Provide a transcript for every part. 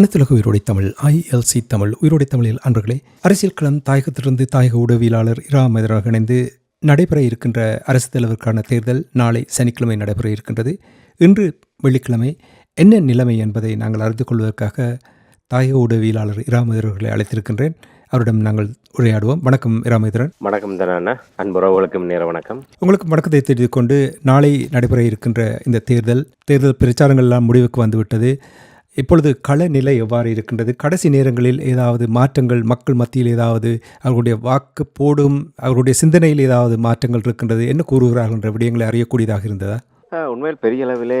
அனைத்துலக உயிரோடை தமிழ் ஐஎல்சி தமிழ் உயிரோடை தமிழில் அன்பர்களே அரசியல் களம் தாயகத்திலிருந்து தாயக உடவியலாளர் இரா மதுராக இணைந்து நடைபெற இருக்கின்ற அரசு தலைவருக்கான தேர்தல் நாளை சனிக்கிழமை நடைபெற இருக்கின்றது. இன்று வெள்ளிக்கிழமை என்ன நிலைமை என்பதை நாங்கள் அறிந்து கொள்வதற்காக தாயக உடவியலாளர் இரா மதுரர்களை அழைத்திருக்கின்றேன். அவரிடம் நாங்கள் உரையாடுவோம். வணக்கம் இராமேந்திரன் வணக்கம் தானே அன்புறவுகளுக்கும் நேர வணக்கம். உங்களுக்கு வணக்கத்தை தெரிவித்துக் கொண்டு நாளை நடைபெற இருக்கின்ற இந்த தேர்தல் தேர்தல் பிரச்சாரங்கள் எல்லாம் முடிவுக்கு வந்துவிட்டது. இப்பொழுது கள நிலை எவ்வாறு இருக்கின்றது? கடைசி நேரங்களில் ஏதாவது மாற்றங்கள் மக்கள் மத்தியில் ஏதாவது அவர்களுடைய வாக்கு போடும் அவர்களுடைய சிந்தனையில் ஏதாவது மாற்றங்கள் இருக்கின்றது? என்ன கூறுகிறார்கள் என்ற விடயங்களை அறியக்கூடியதாக இருந்ததா? உண்மையில் பெரிய அளவிலே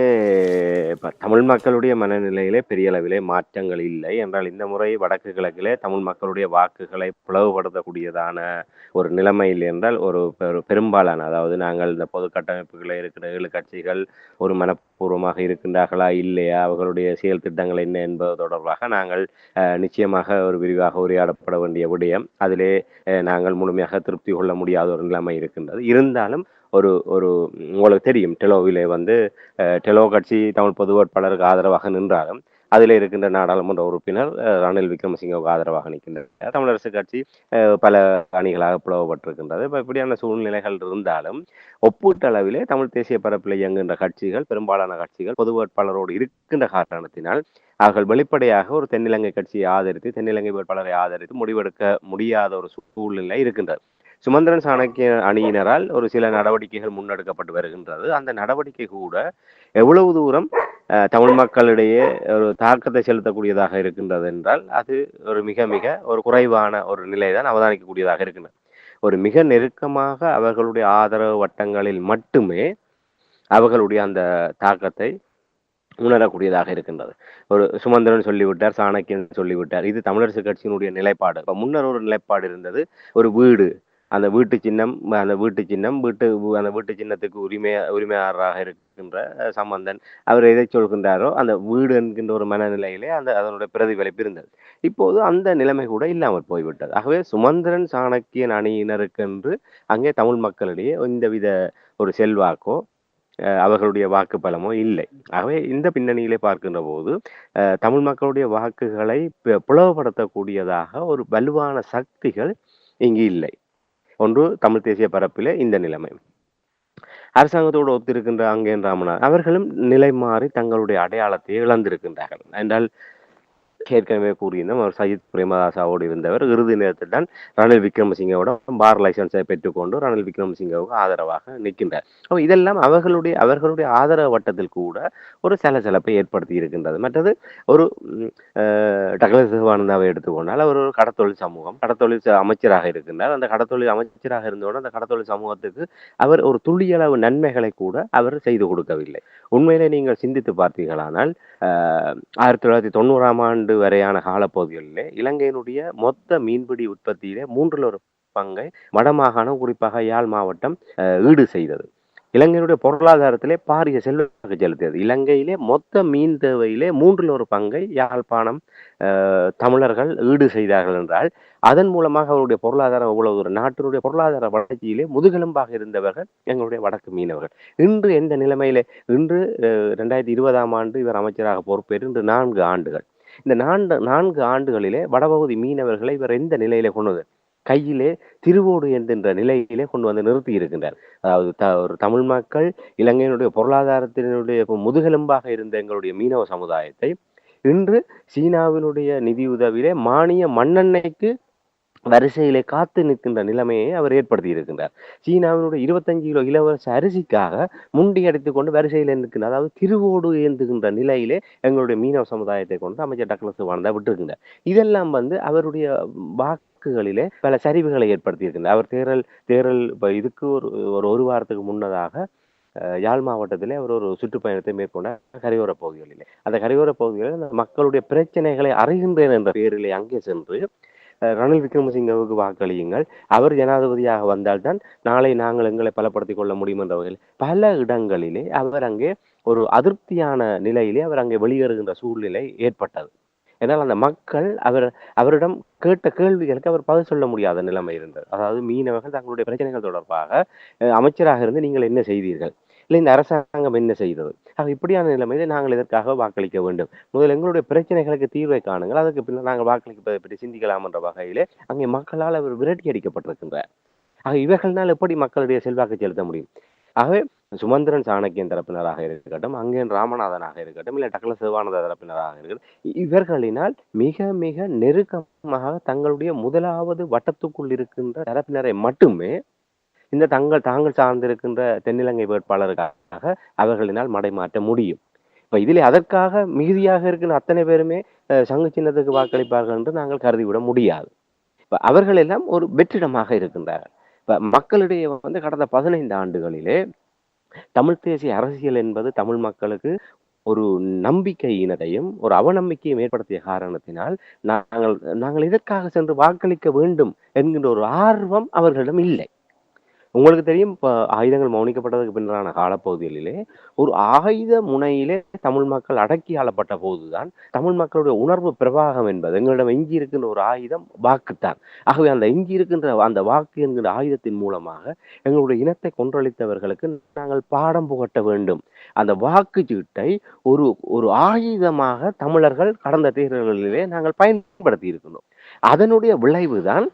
தமிழ் மக்களுடைய மனநிலையிலே பெரிய அளவிலே மாற்றங்கள் இல்லை. என்றால் இந்த முறை வடக்கு கிழக்கிலே தமிழ் மக்களுடைய வாக்குகளை பிளவுபடுத்தக்கூடியதான ஒரு நிலைமை இல்லை என்றால் ஒரு பெரும்பாலான அதாவது நாங்கள் இந்த பொது கட்டமைப்புகளில் இருக்கிற ஏழு கட்சிகள் ஒரு மனப்பூர்வமாக இருக்கின்றார்களா இல்லையா அவர்களுடைய செயல் திட்டங்கள் என்ன என்பது தொடர்பாக நாங்கள் நிச்சயமாக ஒரு விரிவாக உரையாடப்பட வேண்டிய விடயம். அதிலே நாங்கள் முழுமையாக திருப்தி கொள்ள முடியாத ஒரு நிலைமை இருக்கின்றது. இருந்தாலும் ஒரு ஒரு உங்களுக்கு தெரியும். டெலோவிலே வந்து டெலோ கட்சி தமிழ் பொது வேட்பாளருக்கு ஆதரவாக நின்றாலும் அதில் இருக்கின்ற நாடாளுமன்ற உறுப்பினர் ரணில் விக்ரமசிங்கவுக்கு ஆதரவாக நிற்கின்றார். தமிழரசு கட்சி பல அணிகளாக பிளவுபட்டிருக்கின்றது. இப்போ இப்படியான சூழ்நிலைகள் இருந்தாலும் ஒப்பீட்டளவிலே தமிழ் தேசிய பரப்பில் இயங்குகின்ற கட்சிகள் பெரும்பாலான கட்சிகள் பொது வேட்பாளரோடு இருக்கின்ற காரணத்தினால் அவர்கள் வெளிப்படையாக ஒரு தென்னிலங்கை கட்சியை ஆதரித்து தென்னிலங்கை வேட்பாளரை ஆதரித்து முடிவெடுக்க முடியாத ஒரு சூழ்நிலை இருக்கின்றது. சுமந்திரன் சாணக்கிய அணியினரால் ஒரு சில நடவடிக்கைகள் முன்னெடுக்கப்பட்டு வருகின்றது. அந்த நடவடிக்கை கூட எவ்வளவு தூரம் அஹ், தமிழ் மக்களிடையே ஒரு தாக்கத்தை செலுத்தக்கூடியதாக இருக்கின்றது என்றால் அது ஒரு மிக மிக ஒரு குறைவான ஒரு நிலை தான் அவதானிக்கக்கூடியதாக இருக்கின்றது. ஒரு மிக நெருக்கமாக அவர்களுடைய ஆதரவு வட்டங்களில் மட்டுமே அவர்களுடைய அந்த தாக்கத்தை உணரக்கூடியதாக இருக்கின்றது. ஒரு சுமந்திரன் சொல்லிவிட்டார் சாணக்கியன் சொல்லிவிட்டார் இது தமிழரசு கட்சியினுடைய நிலைப்பாடு. இப்ப முன்னர் ஒரு நிலைப்பாடு இருந்தது ஒரு வீடு அந்த வீட்டு சின்னம் அந்த வீட்டு சின்னம் வீட்டு அந்த வீட்டு சின்னத்துக்கு உரிமை உரிமையாளராக இருக்கின்ற சம்பந்தன் அவர் எதை சொல்கின்றாரோ அந்த வீடு என்கின்ற ஒரு மனநிலையிலே அந்த அதனுடைய பிரதிபலிப்பு இருந்தது இப்போது அந்த நிலைமை கூட இல்லாமல் போய்விட்டது. ஆகவே சுமந்திரன் சாணக்கியன் அணியினருக்கென்று அங்கே தமிழ் மக்களிடையே எந்தவித ஒரு செல்வாக்கோ அஹ், அவர்களுடைய வாக்கு பலமோ இல்லை. ஆகவே இந்த பின்னணியிலே பார்க்கின்ற போது அஹ், தமிழ் மக்களுடைய வாக்குகளை பிளவுபடுத்தக்கூடியதாக ஒரு வலுவான சக்திகள் இங்கு இல்லை. ஒன்று தமிழ் தேசிய பரப்பிலே இந்த நிலைமை. அரசாங்கத்தோடு ஒத்திருக்கின்ற அங்கேன் ராமனார் அவர்களும் நிலை மாறி தங்களுடைய அடையாளத்தை இழந்திருக்கின்றார்கள். என்றால் ஏற்கனவே கூறியிருந்தோம் அவர் சஜித் பிரேமதாசாவோடு இருந்தவர் இறுதி நேரத்தில் தான் ரணில் விக்ரமசிங்கவோட பார் லைசன்ஸை பெற்றுக்கொண்டு ரணில் விக்ரமசிங்கவுக்கு ஆதரவாக நிற்கின்றார். அப்போ இதெல்லாம் அவர்களுடைய அவர்களுடைய ஆதரவு வட்டத்தில் கூட ஒரு சலசலப்பை ஏற்படுத்தி இருக்கின்றது. மற்றது ஒரு டக்ளஸ் சிவானந்தாவை எடுத்துக்கொண்டால் அவர் ஒரு கடத்தொழில் சமூகம் கடத்தொழில் அமைச்சராக இருக்கின்றார். அந்த கடத்தொழில் அமைச்சராக இருந்தவுடன் அந்த கடத்தொழில் சமூகத்துக்கு அவர் ஒரு துளியளவு நன்மைகளை கூட அவர் செய்து கொடுக்கவில்லை. உண்மையிலே நீங்கள் சிந்தித்து பார்த்தீர்களானால் ஆஹ், ஆயிரத்தி தொள்ளாயிரத்தி தொண்ணூறாம் ஆண்டு வரையான காலப்பகுதிகளிலே இலங்கையினுடைய மொத்த மீன்பிடி உற்பத்தியிலே மூன்றில் ஒரு பங்கை வடமாகாணம் குறிப்பாக யாழ் மாவட்டம் ஈடு செய்தது. இலங்கையினுடைய பொருளாதாரத்திலே பாரிய செல்வாக்கு செலுத்தியது. இலங்கையிலே மொத்த மீன் தேவையிலே மூன்றில் ஒரு பங்கை யாழ்ப்பாணம் தமிழர்கள் ஈடு செய்தார்கள் என்றால் அதன் மூலமாக அவருடைய பொருளாதாரம் எவ்வளவு தூரம் நாட்டினுடைய பொருளாதார வளர்ச்சியிலே முதுகெலும்பாக இருந்தவர்கள் எங்களுடைய வடக்கு மீனவர்கள். இன்று எந்த நிலைமையிலே இன்று அஹ், ரெண்டாயிரத்தி இருபதாம் ஆண்டு இவர் அமைச்சராக பொறுப்பேற்று இன்று நான்கு ஆண்டுகள். இந்த நான்கு நான்கு ஆண்டுகளிலே வடபகுதி மீனவர்களை இவர் எந்த நிலையிலே கொண்டு கையிலே திருவோடு என்கின்ற நிலையிலே கொண்டு வந்து நிறுத்தி இருக்கின்றார். அதாவது த ஒரு தமிழ் மக்கள் இலங்கையினுடைய பொருளாதாரத்தினுடைய முதுகெலும்பாக இருந்த எங்களுடைய மீனவ சமுதாயத்தை இன்று சீனாவினுடைய நிதியுதவியிலே மானிய மண்ணெண்ணெய்க்கு வரிசையிலே காத்து நிற்கின்ற நிலைமையை அவர் ஏற்படுத்தி இருக்கின்றார். சீனாவினுடைய இருபத்தஞ்சு கிலோ இலவச அரிசிக்காக முண்டி அடித்து கொண்டு வரிசையில் நிற்கின்ற அதாவது திருவோடு ஏந்துகின்ற நிலையிலே எங்களுடைய மீனவ சமுதாயத்தை கொண்டு அமைச்சர் டக்ளஸ் வாழ்ந்தா விட்டுருக்கின்றார். இதெல்லாம் வந்து அவருடைய வாக்குகளிலே பல சரிவுகளை ஏற்படுத்தி இருக்கின்றார். அவர் தேரல் தேரல் இப்போ இதுக்கு ஒரு ஒரு ஒரு வாரத்துக்கு முன்னதாக யாழ் மாவட்டத்திலே அவர் ஒரு சுற்றுப்பயணத்தை மேற்கொண்டார் கரையோர பகுதிகளிலே. அந்த கரையோர பகுதிகளில் மக்களுடைய பிரச்சனைகளை அறிகின்றேன் என்ற பெயரிலே அங்கே சென்று ரணில் விக்ரமசிங்கவுக்கு வாக்களியுங்கள். அவர் ஜனாதிபதியாக வந்தால்தான் நாளை நாங்கள் எங்களை பலப்படுத்திக் கொள்ள முடியும் என்ற வகையில் பல இடங்களிலே அவர் அங்கே ஒரு அதிருப்தியான நிலையிலே அவர் அங்கே வெளியேறுகின்ற சூழ்நிலை ஏற்பட்டது. ஏன்னால் அந்த மக்கள் அவர் அவரிடம் கேட்ட கேள்விகளுக்கு அவர் பதில் சொல்ல முடியாத நிலைமை இருந்தது. அதாவது மீனவர்கள் தங்களுடைய பிரச்சனைகள் தொடர்பாக அஹ், அமைச்சராக இருந்து நீங்கள் என்ன செய்தீர்கள்? இல்லை இந்த அரசாங்கம் என்ன செய்தது? ஆக இப்படியான நிலைமையில நாங்கள் இதற்காக வாக்களிக்க வேண்டும்? முதல் எங்களுடைய பிரச்சனைகளுக்கு தீர்வை காணுங்கள். அதற்கு பின்னர் நாங்கள் வாக்களிப்பதை பற்றி சிந்திக்கலாம் என்ற வகையிலே அங்கே மக்களால் அவர் விரட்டி அடிக்கப்பட்டிருக்கின்றார். ஆக இவர்கள்னால் எப்படி மக்களுடைய செல்வாக்கு செலுத்த முடியும்? ஆகவே சுமந்திரன் சாணக்கியன் தரப்பினராக இருக்கட்டும் அங்கேன் ராமநாதனாக இருக்கட்டும் இல்லை டக்ள சிவானந்த தரப்பினராக இருக்கட்டும் இவர்களினால் மிக மிக நெருக்கமாக தங்களுடைய முதலாவது வட்டத்துக்குள் இருக்கின்ற தரப்பினரை மட்டுமே இந்த தங்கள் தாங்கள் சார்ந்திருக்கின்ற தென்னிலங்கை வேட்பாளருக்காக அவர்களினால் மடைமாற்ற முடியும். இப்ப இதில் அதற்காக மிகுதியாக இருக்கின்ற அத்தனை பேருமே சங்கு சின்னத்துக்கு வாக்களிப்பார்கள் என்று நாங்கள் கருதிவிட முடியாது. இப்ப அவர்கள் எல்லாம் ஒரு வெற்றிடமாக இருக்கின்றார்கள். இப்ப மக்களிடையே வந்து கடந்த பதினைந்து ஆண்டுகளிலே தமிழ் தேசிய அரசியல் என்பது தமிழ் மக்களுக்கு ஒரு நம்பிக்கையினதையும் ஒரு அவநம்பிக்கையும் ஏற்படுத்திய காரணத்தினால் நாங்கள் நாங்கள் இதற்காக சென்று வாக்களிக்க வேண்டும் என்கின்ற ஒரு ஆர்வம் அவர்களிடம் இல்லை. உங்களுக்கு தெரியும் இப்போ ஆயுதங்கள் மௌனிக்கப்பட்டதுக்கு பின்னரான காலப்பகுதிகளிலே ஒரு ஆயுத முனையிலே தமிழ் மக்கள் அடக்கி ஆளப்பட்ட போதுதான் தமிழ் மக்களுடைய உணர்வு பிரவாகம் என்பது எங்களிடம் எஞ்சி இருக்கின்ற ஒரு ஆயுதம் வாக்குத்தான். ஆகவே அந்த எஞ்சி இருக்கின்ற அந்த வாக்கு என்கின்ற ஆயுதத்தின் மூலமாக எங்களுடைய இனத்தை கொன்றளித்தவர்களுக்கு நாங்கள் பாடம் புகட்ட வேண்டும். அந்த வாக்கு சீட்டை ஒரு ஒரு ஆயுதமாக தமிழர்கள் கடந்த தேர்தல்களிலே நாங்கள் பயன்படுத்தி இருக்கின்றோம். அதனுடைய விளைவுதான்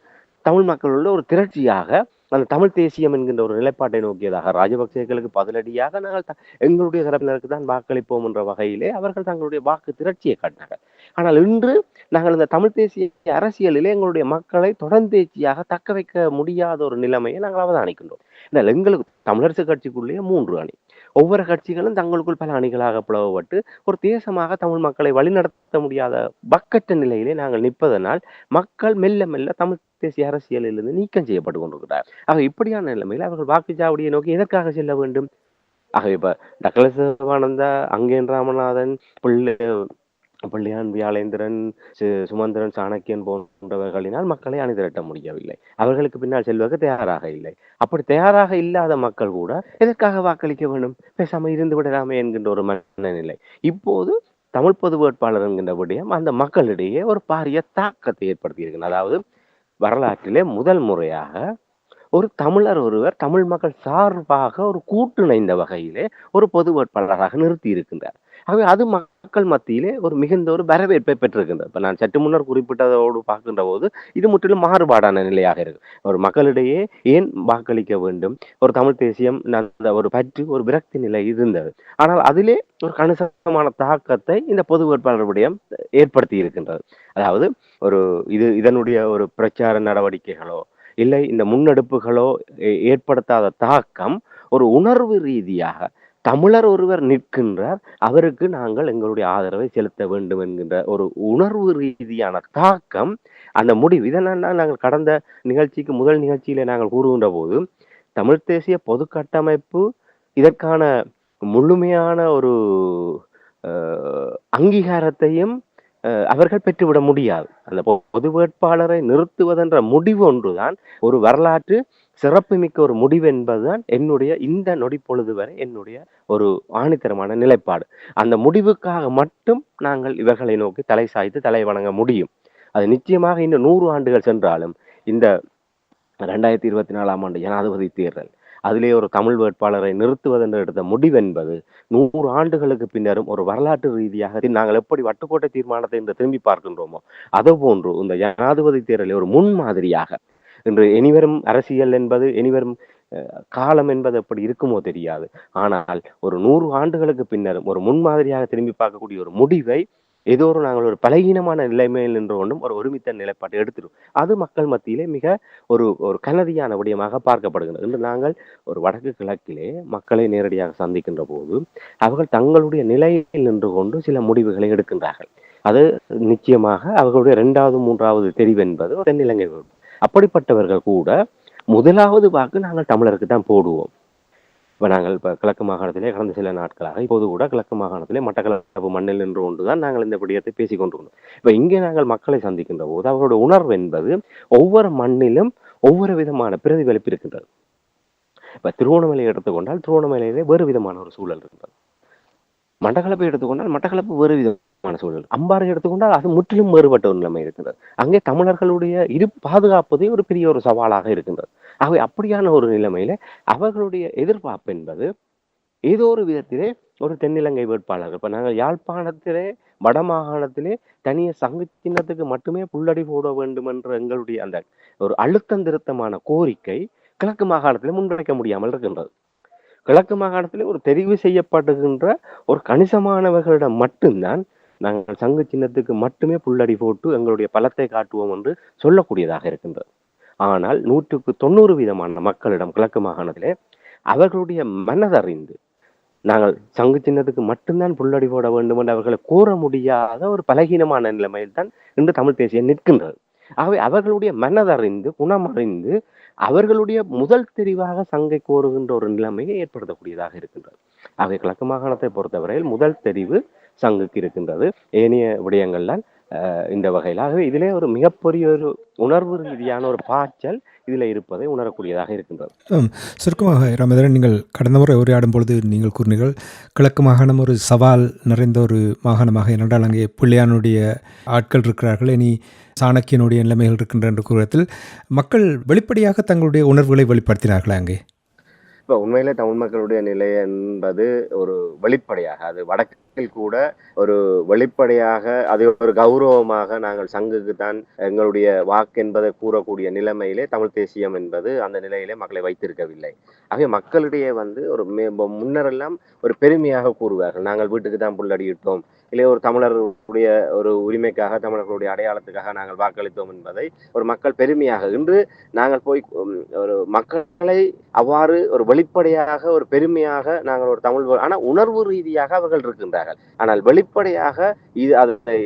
தமிழ் மக்களுள்ள ஒரு திரட்சியாக அந்த தமிழ் தேசியம் என்கின்ற ஒரு நிலைப்பாட்டை நோக்கியதாக ராஜபக்சேக்களுக்கு பதிலடியாக நாங்கள் த- எங்களுடைய தரப்பினருக்கு தான் வாக்களிப்போம் என்ற வகையிலே அவர்கள் தங்களுடைய வாக்கு திரட்சியை காட்டினார்கள். ஆனால் இன்று நாங்கள் இந்த தமிழ் தேசிய அரசியலிலே எங்களுடைய மக்களை தொடர்ந்தேச்சியாக தக்க வைக்க முடியாத ஒரு நிலைமையை நாங்கள் அவதானிக்கின்றோம். எங்களுக்கு தமிழரசு கட்சிக்குள்ளேயே மூன்று அணி. ஒவ்வொரு கட்சிகளும் தங்களுக்குள் பல அணிகளாக பிளவுபட்டு ஒரு தேசமாக தமிழ் மக்களை வழிநடத்த முடியாத பக்கற்ற நிலையிலே நாங்கள் நிற்பதனால் மக்கள் மெல்ல மெல்ல தமிழ் தேசிய அரசியலிலிருந்து நீக்கம் செய்யப்பட்டு கொண்டிருக்கிறார். ஆக இப்படியான நிலைமையில் அவர்கள் வாக்குச்சாவடியை நோக்கி எதற்காக செல்ல வேண்டும்? ஆகவே இப்ப டக்ளஸ் சிவானந்தா அங்கேன் ராமநாதன் பிள்ளை பிள்ளையான் வியாழேந்திரன் சுமந்திரன் சாணக்கியன் போன்றவர்களினால் மக்களை அணிதிரட்ட முடியவில்லை. அவர்களுக்கு பின்னால் செல்வதற்கு தயாராக இல்லை. அப்படி தயாராக இல்லாத மக்கள் கூட எதற்காக வாக்களிக்க வேண்டும்? பேசாம இருந்து விடலாமே என்கின்ற ஒரு மனநிலை. இப்போது தமிழ் பொது வேட்பாளர் என்கின்ற விடயம் அந்த மக்களிடையே ஒரு பாரிய தாக்கத்தை ஏற்படுத்தியிருக்கிறது அதாவது வரலாற்றிலே முதல் முறையாக ஒரு தமிழர் ஒருவர் தமிழ் மக்கள் சார்பாக ஒரு கூட்டிணைந்த வகையிலே ஒரு பொது வேட்பாளராக நிறுத்தி இருக்கின்றார். ஆகவே அது மக்கள் மத்தியிலே ஒரு மிகுந்த ஒரு வரவேற்பை பெற்றிருக்கின்றது. இப்போ நான் சற்று முன்னர் குறிப்பிட்டதோடு பார்க்கின்ற போது இது முற்றிலும் மாறுபாடான நிலையாக இருக்கு. ஒரு மக்களிடையே ஏன் வாக்களிக்க வேண்டும்? ஒரு தமிழ் தேசியம் அந்த ஒரு பற்று ஒரு விரக்தி நிலை இருந்தது. ஆனால் அதிலே ஒரு கணிசமான தாக்கத்தை இந்த பொது வேட்பாளர் விடயம் ஏற்படுத்தி இருக்கின்றது. அதாவது ஒரு இது இதனுடைய ஒரு பிரச்சார நடவடிக்கைகளோ இல்லை இந்த முன்னெடுப்புகளோ ஏ- ஏற்படுத்தாத தாக்கம் ஒரு உணர்வு ரீதியாக தமிழர் ஒருவர் நிற்கின்றார் அவருக்கு நாங்கள் எங்களுடைய ஆதரவை செலுத்த வேண்டும் என்கின்ற ஒரு உணர்வு ரீதியான தாக்கம். அந்த முடிவு இதனால் நாங்கள் கடந்த நிகழ்ச்சிக்கு முதல் நிகழ்ச்சியில நாங்கள் கூறுகின்ற போது தமிழ் தேசிய பொது கட்டமைப்பு இதற்கான முழுமையான ஒரு அஹ், அங்கீகாரத்தையும் அஹ், அவர்கள் பெற்றுவிட முடியாது. அந்த பொது வேட்பாளரை நிறுத்துவதென்ற முடிவு ஒன்றுதான். ஒரு வரலாற்று சிறப்புமிக்க ஒரு முடிவு என்பதுதான் என்னுடைய இந்த நொடி பொழுது வரை என்னுடைய ஒரு ஆணித்தரமான நிலைப்பாடு. அந்த முடிவுக்காக மட்டும் நாங்கள் இவர்களை நோக்கி தலை சாய்த்து தலை வணங்க முடியும். அது நிச்சயமாக இன்னும் நூறு ஆண்டுகள் சென்றாலும் இந்த ரெண்டாயிரத்தி இருபத்தி நாலாம் ஆண்டு ஜனாதிபதி தேர்தல் அதிலே ஒரு தமிழ் வேட்பாளரை நிறுத்துவதென்று எடுத்த முடிவென்பது நூறு ஆண்டுகளுக்கு பின்னரும் ஒரு வரலாற்று ரீதியாக நாங்கள் எப்படி வட்டுக்கோட்டை தீர்மானத்தை என்று திரும்பி பார்க்கின்றோமோ அதுபோன்று இந்த ஜனாதிபதி தேர்தலை ஒரு முன்மாதிரியாக இன்று இனிவரும் அரசியல் என்பது இனிவரும் காலம் என்பது எப்படி இருக்குமோ தெரியாது. ஆனால் ஒரு நூறு ஆண்டுகளுக்கு பின்னரும் ஒரு முன்மாதிரியாக திரும்பி பார்க்கக்கூடிய ஒரு முடிவை ஏதோ ஒரு நாங்கள் ஒரு பலகீனமான நிலைமையில் நின்று கொண்டும் ஒரு ஒருமித்த நிலைப்பாட்டை எடுத்துடும் அது மக்கள் மத்தியிலே மிக ஒரு ஒரு கனதியான விடயமாக பார்க்கப்படுகிறது என்று நாங்கள் ஒரு வடக்கு கிழக்கிலே மக்களை நேரடியாக சந்திக்கின்ற போது அவர்கள் தங்களுடைய நிலையில் நின்று கொண்டு சில முடிவுகளை எடுக்கின்றார்கள். அது நிச்சயமாக அவர்களுடைய இரண்டாவது மூன்றாவது தெரிவு என்பது ஒரு தென்னிலங்கை அப்படிப்பட்டவர்கள் கூட முதலாவது வாக்கு நாங்கள் தமிழருக்கு தான் போடுவோம். இப்போ நாங்கள் இப்ப கிழக்கு மாகாணத்திலே கடந்த சில நாட்களாக இப்போது கூட கிழக்கு மாகாணத்திலே மட்டக்களப்பு மண்ணில் நின்று தான் நாங்கள் இந்த விடயத்தை பேசிக் கொண்டிருந்தோம். இப்ப இங்கே நாங்கள் மக்களை சந்திக்கின்ற போது அவரோட உணர்வு என்பது ஒவ்வொரு மண்ணிலும் ஒவ்வொரு விதமான பிரதிபலிப்பு இருக்கின்றது. இப்ப திருவோணமலையை எடுத்துக்கொண்டால் திருவோணமலையிலே வேறு விதமான ஒரு சூழல் இருக்கின்றது. மட்டக்களப்பை எடுத்துக்கொண்டால் மட்டக்களப்பு வேறு விதமான சூழல். அம்பாறை எடுத்துக்கொண்டால் அது முற்றிலும் வேறுபட்ட ஒரு நிலைமை இருக்கின்றது. அங்கே தமிழர்களுடைய இரு பாதுகாப்பதே ஒரு பெரிய ஒரு சவாலாக இருக்கின்றது. ஆகவே அப்படியான ஒரு நிலைமையில அவர்களுடைய எதிர்பார்ப்பு என்பது ஏதோ ஒரு விதத்திலே ஒரு தென்னிலங்கை வேட்பாளர்கள். இப்ப நாங்கள் யாழ்ப்பாணத்திலே வடமாகாணத்திலே தனிய சங்கு சின்னத்துக்கு மட்டுமே புல்லடி போட வேண்டும் என்ற எங்களுடைய அந்த ஒரு அழுத்தம் திருத்தமான கோரிக்கை கிழக்கு மாகாணத்திலே முன்வைக்க முடியாமல் இருக்கின்றது. கிழக்கு மாகாணத்திலே ஒரு தெரிவு செய்யப்படுகின்ற ஒரு கணிசமானவர்களிடம் மட்டும்தான் நாங்கள் சங்கு சின்னத்துக்கு மட்டுமே புல்லடி போட்டு எங்களுடைய பலத்தை காட்டுவோம் என்று சொல்லக்கூடியதாக இருக்கின்றது. ஆனால் நூற்றுக்கு தொண்ணூறு விதமான மக்களிடம் கிழக்கு மாகாணத்திலே அவர்களுடைய மனதறிந்து நாங்கள் சங்கு சின்னத்துக்கு மட்டும்தான் புல்லடி போட வேண்டும் என்று அவர்களை கூற முடியாத ஒரு பலகீனமான நிலைமையில் தான் இன்று தமிழ் தேசியம் நிற்கின்றது. ஆகவே அவர்களுடைய மனதறிந்து குணமறிந்து அவர்களுடைய முதல் தெரிவாக சங்கை கோருகின்ற ஒரு நிலைமையை ஏற்படுத்தக்கூடியதாக இருக்கின்றது. ஆகவே கிழக்கு மாகாணத்தை பொறுத்தவரையில் முதல் தெரிவு சங்குக்கு இருக்கின்றது. ஏனைய விடயங்கள்லாம் இந்த வகையில். ஆகவே இதிலே ஒரு மிகப்பெரிய ஒரு உணர்வு ரீதியான ஒரு பாய்ச்சல் இதில் இருப்பதை உணரக்கூடியதாக இருக்கின்றது. சுருக்கமாக ராமேந்திரன் நீங்கள் கடந்த முறை உரையாடும் பொழுது நீங்கள் கூறினீர்கள் கிழக்கு மாகாணம் ஒரு சவால் நிறைந்த ஒரு மாகாணமாக என்றால் அங்கே பிள்ளையானுடைய ஆட்கள் இருக்கிறார்கள். இனி சாணக்கியனுடைய நிலைமைகள் இருக்கின்ற என்ற கூறத்தில் மக்கள் வெளிப்படையாக தங்களுடைய உணர்வுகளை வெளிப்படுத்தினார்களா அங்கே? இப்போ உண்மையிலே தமிழ் மக்களுடைய நிலை என்பது ஒரு வெளிப்படையாக அது வடக்கில் கூட ஒரு வெளிப்படையாக அது ஒரு கௌரவமாக நாங்கள் சங்குக்கு தான் எங்களுடைய வாக்கு என்பதை கூறக்கூடிய நிலைமையிலே தமிழ் தேசியம் என்பது அந்த நிலையிலே மக்களை வைத்திருக்கவில்லை. ஆகவே மக்களிடையே வந்து ஒரு முன்னரெல்லாம் ஒரு பெருமையாக கூறுவார்கள். நாங்கள் வீட்டுக்கு தான் புள்ளடியிட்டோம் இல்லை ஒரு தமிழருடைய ஒரு உரிமைக்காக தமிழர்களுடைய அடையாளத்துக்காக நாங்கள் வாக்களித்தோம் என்பதை ஒரு மக்கள் பெருமையாக இன்று நாங்கள் போய் ஒரு மக்களை அவ்வாறு ஒரு வெளிப்படையாக ஒரு பெருமையாக நாங்கள் ஒரு தமிழ் ஆனால் உணர்வு ரீதியாக அவர்கள் இருக்கின்றார்கள் ஆனால் வெளிப்படையாக இது அதை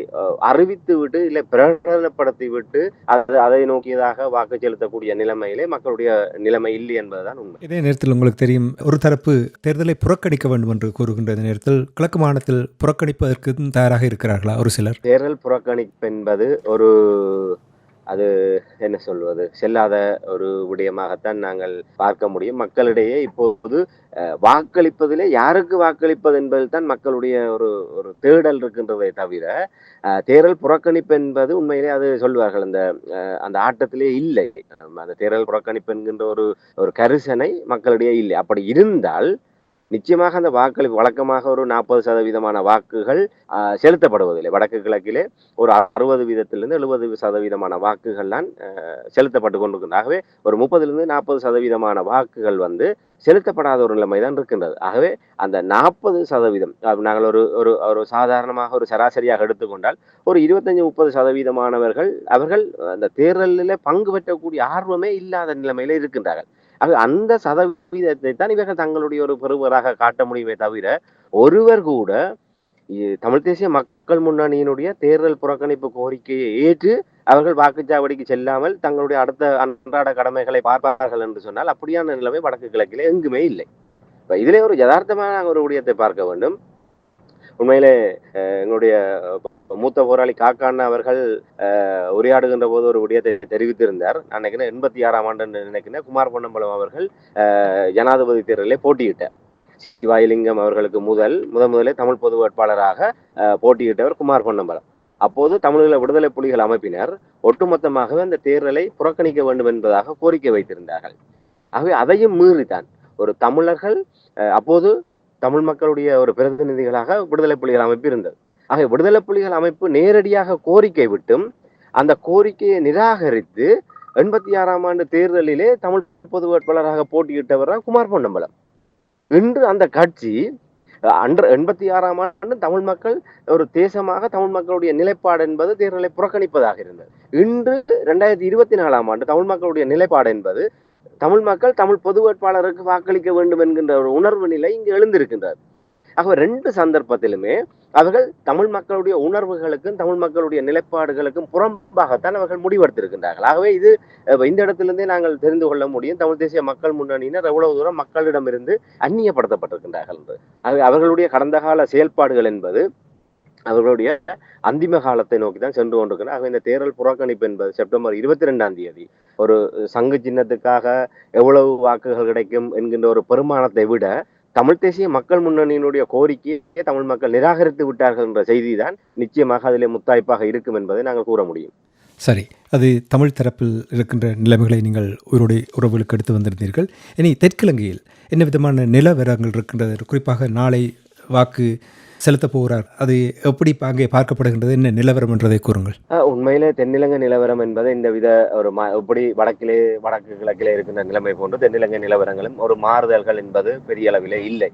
அறிவித்து விட்டு இல்லை பிரகடனப்படுத்தி விட்டு அது அதை நோக்கியதாக வாக்கு செலுத்தக்கூடிய நிலைமையிலே மக்களுடைய நிலைமை இல்லை என்பதுதான் உண்மை. இதே நேரத்தில் உங்களுக்கு தெரியும் ஒரு தரப்பு தேர்தலை புறக்கணிக்க வேண்டும் என்று கூறுகின்ற நேரத்தில் கிழக்கு மாகாணத்தில் புறக்கணிப்பதற்கு தயாராக இருக்கிறார்களா ஒரு சிலர்? தேர்தல் புறக்கணிப்பு என்பது ஒரு அது என்ன சொல்வது? செல்லாத ஒரு விடயமாகத்தான் நாங்கள் பார்க்க முடியும். மக்களிடையே இப்போது அஹ், வாக்களிப்பதிலே யாருக்கு வாக்களிப்பது என்பதில் தான் மக்களுடைய ஒரு ஒரு தேடல் இருக்கின்றதை தவிர அஹ், தேர்தல் புறக்கணிப்பு என்பது உண்மையிலே அது சொல்வார்கள் அந்த அந்த ஆட்டத்திலே இல்லை. அந்த தேர்தல் புறக்கணிப்பு என்கின்ற ஒரு ஒரு கரிசனை மக்களிடையே இல்லை. அப்படி இருந்தால் நிச்சயமாக அந்த வாக்களிப்பு வழக்கமாக ஒரு நாற்பது சதவீதமான வாக்குகள் ஆஹ், செலுத்தப்படுவதில்லை. வடக்கு கிழக்கிலே ஒரு அறுபது வீதத்திலிருந்து எழுபது சதவீதமான வாக்குகள் தான் செலுத்தப்பட்டு கொண்டிருக்கின்றன. ஆகவே ஒரு முப்பதிலிருந்து நாற்பது சதவீதமான வாக்குகள் வந்து செலுத்தப்படாத ஒரு நிலைமை தான் இருக்கின்றது. ஆகவே அந்த நாற்பது சதவீதம் நாங்கள் ஒரு ஒரு ஒரு சாதாரணமாக ஒரு சராசரியாக எடுத்துக்கொண்டால் ஒரு இருபத்தஞ்சு முப்பது சதவீதமானவர்கள் அவர்கள் அந்த தேர்தலில் பங்கு பெற்றக்கூடிய ஆர்வமே இல்லாத நிலைமையில இருக்கின்றார்கள். ஆக அந்த சதவீதத்தை தான் இவர்கள் தங்களுடைய ஒரு பெறுவராக காட்ட முடியுமே தவிர ஒருவர் கூட தமிழ் தேசிய மக்கள் முன்னணியினுடைய தேர்தல் புறக்கணிப்பு கோரிக்கையை ஏற்று அவர்கள் வாக்குச்சாவடிக்கு செல்லாமல் தங்களுடைய அடுத்த அன்றாட கடமைகளை பார்ப்பார்கள் என்று சொன்னால் அப்படியான நிலைமை வடக்கு கிழக்கில் எங்குமே இல்லை. இப்போ இதிலே ஒரு யதார்த்தமான ஒரு ஊழியத்தை பார்க்க வேண்டும். உண்மையிலே அஹ், எங்களுடைய மூத்த போராளி காக்கான் அவர்கள் உரையாடுகின்ற போது ஒரு விடயத்தை தெரிவித்திருந்தார். நான் நினைக்கிறேன் எண்பத்தி ஆறாம் ஆண்டு நினைக்கிறேன் குமார் பொன்னம்பலம் அவர்கள் அஹ், ஜனாதிபதி தேர்தலில் போட்டியிட்டார். சிவாயிலிங்கம் அவர்களுக்கு முதல் முதன் முதலே தமிழ் பொது வேட்பாளராக போட்டியிட்டவர் குமார் பொன்னம்பலம். அப்போது தமிழீழ விடுதலை புலிகள் அமைப்பினர் ஒட்டுமொத்தமாகவே அந்த தேர்தலை புறக்கணிக்க வேண்டும் என்பதாக கோரிக்கை வைத்திருந்தார்கள். ஆகவே அதையும் மீறித்தான். ஒரு தமிழர்கள் அஹ், அப்போது தமிழ் மக்களுடைய ஒரு பிரதிநிதிகளாக விடுதலை புலிகள் அமைப்பு இருந்தது. ஆக விடுதலை புலிகள் அமைப்பு நேரடியாக கோரிக்கை விட்டும் அந்த கோரிக்கையை நிராகரித்து எண்பத்தி ஆறாம் ஆண்டு தேர்தலிலே தமிழ் பொது வேட்பாளராக போட்டியிட்டவர் தான் குமார் பொன்னம்பலம். இன்று அந்த கட்சி அன்று எண்பத்தி ஆறாம் ஆண்டு தமிழ் மக்கள் ஒரு தேசமாக தமிழ் மக்களுடைய நிலைப்பாடு என்பது தேர்தலை புறக்கணிப்பதாக இருந்தது. இன்று ரெண்டாயிரத்தி இருபத்தி நாலாம் ஆண்டு தமிழ் மக்களுடைய நிலைப்பாடு என்பது தமிழ் மக்கள் தமிழ் பொது வேட்பாளருக்கு வாக்களிக்க வேண்டும் என்கின்ற ஒரு உணர்வு நிலை இங்கு எழுந்திருக்கின்றது. ஆகவே ரெண்டு சந்தர்ப்பத்திலுமே அவர்கள் தமிழ் மக்களுடைய உணர்வுகளுக்கும் தமிழ் மக்களுடைய நிலைப்பாடுகளுக்கும் புறம்பாகத்தான் அவர்கள் முடிவெடுத்திருக்கின்றார்கள். ஆகவே இது இந்த இடத்திலிருந்தே நாங்கள் தெரிந்து கொள்ள முடியும். தமிழ் தேசிய மக்கள் முன்னணியினர் எவ்வளவு தூரம் மக்களிடமிருந்து அந்நியப்படுத்தப்பட்டிருக்கின்றார்கள் என்று. அவர்களுடைய கடந்த கால செயல்பாடுகள் என்பது அவர்களுடைய அந்திம காலத்தை நோக்கி தான் சென்று கொண்டிருக்கிறார் ஆகவே இந்த தேர்தல் புறக்கணிப்பு என்பது செப்டம்பர் இருபத்தி ரெண்டாம் தேதி ஒரு சங்கு சின்னத்துக்காக எவ்வளவு வாக்குகள் கிடைக்கும் என்கின்ற ஒரு பெருமானத்தை விட தமிழ் தேசிய மக்கள் முன்னணியினுடைய கோரிக்கையை தமிழ் மக்கள் நிராகரித்து விட்டார்கள் என்ற செய்தி தான் நிச்சயமாக அதில் முத்தாய்ப்பாக இருக்கும் என்பதை நாங்கள் கூற முடியும். சரி அது தமிழ் தரப்பில் இருக்கின்ற நிலைமைகளை நீங்கள் உயிருடைய உறவுகளுக்கு எடுத்து வந்திருந்தீர்கள். இனி தெற்கிழங்கையில் என்ன விதமான நிலவரங்கள் இருக்கின்றது குறிப்பாக நாளை வாக்கு செலுத்தப் போகிறார். அது எப்படி அங்கே பார்க்கப்படுகின்றது? என்ன நிலவரம் என்றதை கூறுங்கள். உண்மையிலே தென்னிலங்கை நிலவரம் என்பது இந்த வித ஒரு எப்படி வடக்கிலே வடக்கு கிழக்கிலே இருக்கின்ற நிலைமை போன்று தென்னிலங்கை நிலவரங்களும் ஒரு மாறுதல்கள் என்பது பெரிய அளவிலே இல்லை.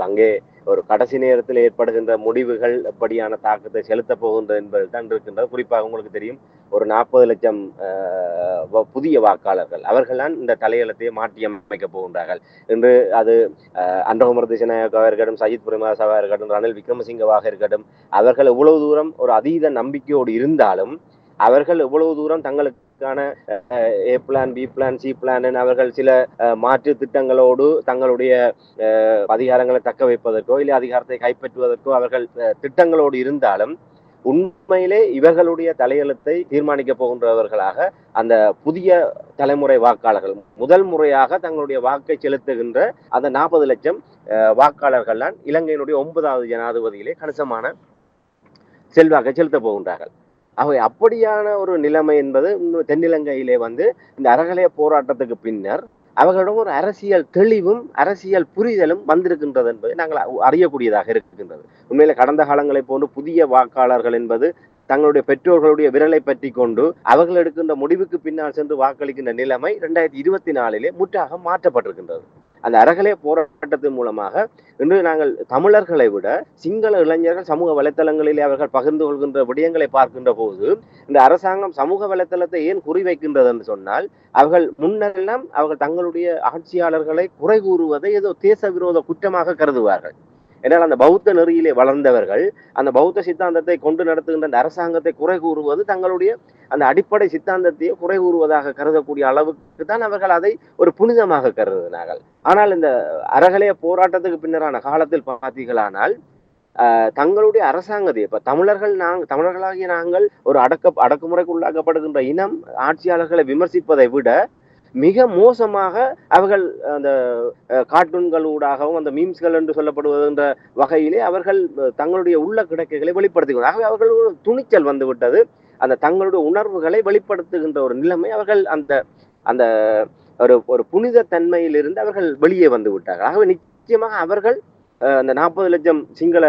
அங்கே ஒரு கடைசி நேரத்தில் ஏற்படுகின்ற முடிவுகள் எப்படியான தாக்கத்தை செலுத்த போகின்றது என்பது தான் இருக்கின்றது. குறிப்பாக உங்களுக்கு தெரியும் ஒரு நாற்பது லட்சம் வ- புதிய வாக்காளர்கள் அவர்கள்தான் இந்த தலையெழுத்தையே மாற்றியமைக்கப் போகின்றார்கள். என்று அது அன்றகுமர் திசநாயக்காக இருக்கட்டும் சஜித் பிரேமதாசாவாக இருக்கட்டும் ரணில் விக்ரமசிங்கவாக இருக்கட்டும் அவர்கள் எவ்வளவு தூரம் ஒரு அதீத நம்பிக்கையோடு இருந்தாலும் அவர்கள் எவ்வளவு தூரம் தங்களுக்கான A plan B plan C plan அவர்கள் சில அஹ், மாற்று திட்டங்களோடு தங்களுடைய அஹ், அதிகாரங்களை தக்க வைப்பதற்கோ இல்லை அதிகாரத்தை கைப்பற்றுவதற்கோ அவர்கள் திட்டங்களோடு இருந்தாலும் உண்மையிலே இவர்களுடைய தலையெழுத்தை தீர்மானிக்க போகின்றவர்களாக அந்த புதிய தலைமுறை வாக்காளர்கள் முதல் முறையாக தங்களுடைய வாக்கை செலுத்துகின்ற அந்த நாற்பது லட்சம் அஹ், வாக்காளர்கள் தான் இலங்கையினுடைய ஒன்பதாவது ஜனாதிபதியிலே கணிசமான செல்வாக்கை செலுத்த போகின்றார்கள். அவை அப்படியான ஒரு நிலைமை என்பது தென்னிலங்கையிலே வந்து இந்த அறகலைய போராட்டத்துக்கு பின்னர் அவர்களிடம் ஒரு அரசியல் தெளிவும் அரசியல் புரிதலும் வந்திருக்கின்றது என்பதை நாங்கள் அ- அறியக்கூடியதாக இருக்கின்றது. உண்மையில கடந்த காலங்களைப் போன்று புதிய வாக்காளர்கள் என்பது தங்களுடைய பெற்றோர்களுடைய விரலை பற்றி கொண்டு அவர்கள் எடுக்கின்ற முடிவுக்கு பின்னால் சென்று வாக்களிக்கின்ற நிலைமை ரெண்டாயிரத்தி இருபத்தி நாலிலே முற்றாக மாற்றப்பட்டிருக்கின்றது. அந்த அறகலைய போராட்டத்தின் மூலமாக இன்று நாங்கள் தமிழர்களை விட சிங்கள இளைஞர்கள் சமூக வலைத்தளங்களிலே அவர்கள் பகிர்ந்து கொள்கின்ற விடயங்களை பார்க்கின்ற போது இந்த அரசாங்கம் சமூக வலைத்தளத்தை ஏன் குறிவைக்கின்றது என்று சொன்னால் அவர்கள் முன்னெல்லாம் அவர்கள் தங்களுடைய ஆட்சியாளர்களை குறை கூறுவதை ஏதோ தேச விரோத குற்றமாக கருதுவார்கள். ஏன்னால் அந்த பௌத்த நெறியிலே வளர்ந்தவர்கள் அந்த பௌத்த சித்தாந்தத்தை கொண்டு நடத்துகின்ற அந்த அரசாங்கத்தை குறை கூறுவது தங்களுடைய அந்த அடிப்படை சித்தாந்தத்தையே குறை கூறுவதாக கருதக்கூடிய அளவுக்கு தான் அவர்கள் அதை ஒரு புனிதமாக கருதினார்கள். ஆனால் இந்த அறகலைய போராட்டத்துக்கு பின்னரான காலத்தில் பார்த்தீர்களானால் தங்களுடைய அரசாங்கத்தை இப்ப தமிழர்கள் நாங்கள் தமிழர்களாகிய நாங்கள் ஒரு அடக்க அடக்குமுறைக்கு உள்ளாக்கப்படுகின்ற இனம் ஆட்சியாளர்களை விமர்சிப்பதை விட மிக மோசமாக அவர்கள் அந்த அஹ், கார்ட்டூன்கள் ஊடாகவும் அந்த மீம்ஸ்கள் என்று சொல்லப்படுவதுன்ற வகையிலே அவர்கள் தங்களுடைய உள்ள கிடக்கைகளை வெளிப்படுத்துகிறார்கள். ஆகவே அவர்கள் ஒரு துணிச்சல் வந்து விட்டது. அந்த தங்களுடைய உணர்வுகளை வெளிப்படுத்துகின்ற ஒரு நிலைமை அவர்கள் அந்த அந்த ஒரு ஒரு புனித தன்மையிலிருந்து அவர்கள் வெளியே வந்து விட்டார்கள். ஆகவே நிச்சயமாக அவர்கள் அஹ், அந்த நாற்பது லட்சம் சிங்கள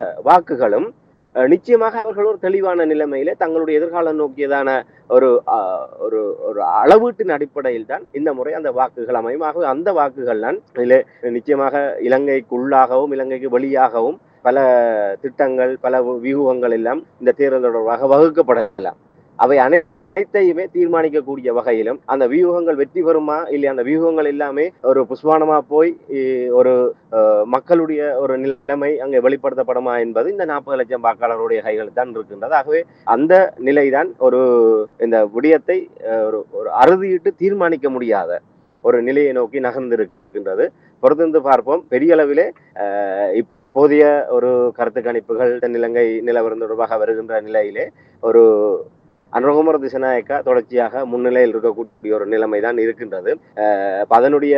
அஹ், வாக்குகளும் நிச்சயமாக அவர்கள் ஒரு தெளிவான நிலைமையில தங்களுடைய எதிர்காலம் நோக்கியதான ஒரு ஒரு ஒரு அளவீட்டின் அடிப்படையில் தான் இந்த முறை அந்த வாக்குகள் அமையும் ஆகவே அந்த வாக்குகள் தான் இதில் நிச்சயமாக இலங்கைக்குள்ளாகவும் இலங்கைக்கு வெளியாகவும் பல திட்டங்கள் பல வியூகங்கள் எல்லாம் இந்த தேர்தல் தொடர்பாக வகுக்கப்படலாம். அவை அனைத்தையுமே தீர்மானிக்கக்கூடிய வகையிலும் அந்த வியூகங்கள் வெற்றி பெறுமா இல்லை அந்த வியூகங்கள் எல்லாமே ஒரு புஷ்பானமா போய் ஒரு மக்களுடைய ஒரு நிலைமை அங்கே வெளிப்படுத்தப்படுமா என்பது இந்த நாற்பது லட்சம் வாக்காளருடைய கைகள் தான் இருக்கின்றது. ஆகவே அந்த நிலைதான் ஒரு இந்த விடயத்தை அஹ், ஒரு ஒரு அறுதியிட்டு தீர்மானிக்க முடியாத ஒரு நிலையை நோக்கி நகர்ந்திருக்கின்றது. பொறுத்திருந்து பார்ப்போம். பெரிய அளவிலே இப்போதைய ஒரு கருத்து கணிப்புகள் தென்னிலங்கை நிலவரம் தொடர்பாக வருகின்ற நிலையிலே ஒரு அனுரகுமர திசநாயக்கா தொடர்ச்சியாக முன்னிலையில் இருக்கக்கூடிய ஒரு நிலைமை தான் இருக்கின்றது அதனுடைய